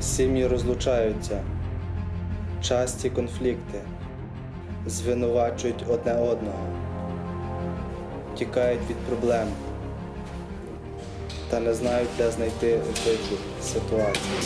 Сім'ї розлучаються, часті конфлікти, звинувачують одне одного, тікають від проблем. Та не знають, де знайти вихід ситуації.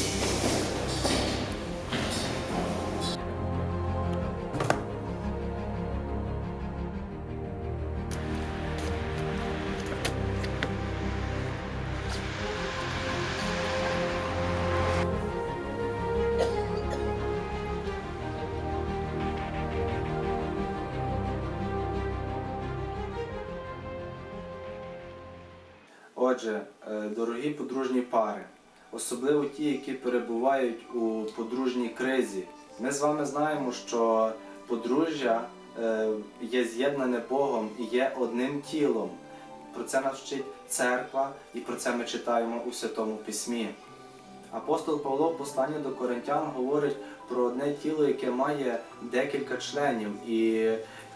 Отже, е, дорогі подружні пари, особливо ті, які перебувають у подружній кризі. Ми з вами знаємо, що подружжя е, є з'єднане Богом і є одним тілом. Про це нас вчить церква, і про це ми читаємо у Святому Письмі. Апостол Павло в посланні до Коринтян говорить про одне тіло, яке має декілька членів. І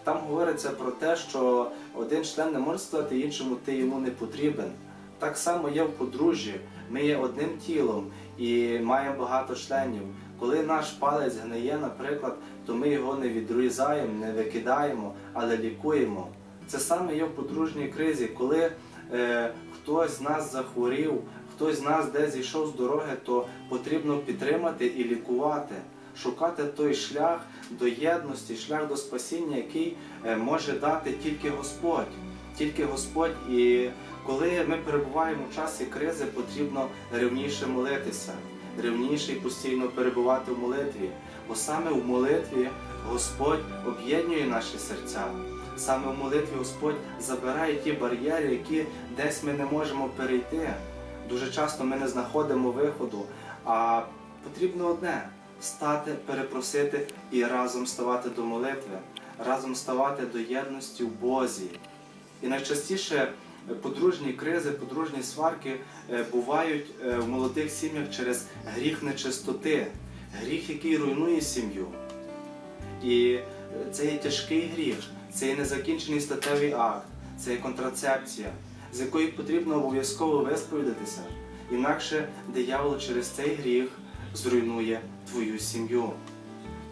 там говориться про те, що один член не може сказати іншому, ти йому не потрібен. Так само є в подружжі. Ми є одним тілом і маємо багато членів. Коли наш палець гниє, наприклад, то ми його не відрізаємо, не викидаємо, але лікуємо. Це саме є в подружній кризі, коли е, хтось з нас захворів, хтось з нас десь зійшов з дороги, то потрібно підтримати і лікувати, шукати той шлях до єдності, шлях до спасіння, який е, може дати тільки Господь. Тільки Господь. І коли ми перебуваємо в часі кризи, потрібно ревніше молитися, ревніше і постійно перебувати в молитві. Бо саме в молитві Господь об'єднує наші серця. Саме в молитві Господь забирає ті бар'єри, які десь ми не можемо перейти. Дуже часто ми не знаходимо виходу, а потрібно одне стати, перепросити і разом ставати до молитви, разом ставати до єдності в Бозі. І найчастіше е, подружні кризи, подружні сварки е, бувають е, в молодих сім'ях через гріх нечистоти, гріх, який руйнує сім'ю. І це є тяжкий гріх, це є незакінчений статевий акт, це є контрацепція, з якої потрібно обов'язково висповідатися. Інакше диявол через цей гріх зруйнує твою сім'ю.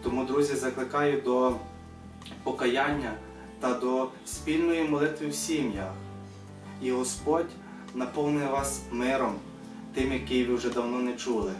Тому, друзі, закликаю до покаяння та до спільної молитви в сім'ях. І Господь наповнив вас миром, тим, який ви вже давно не чули.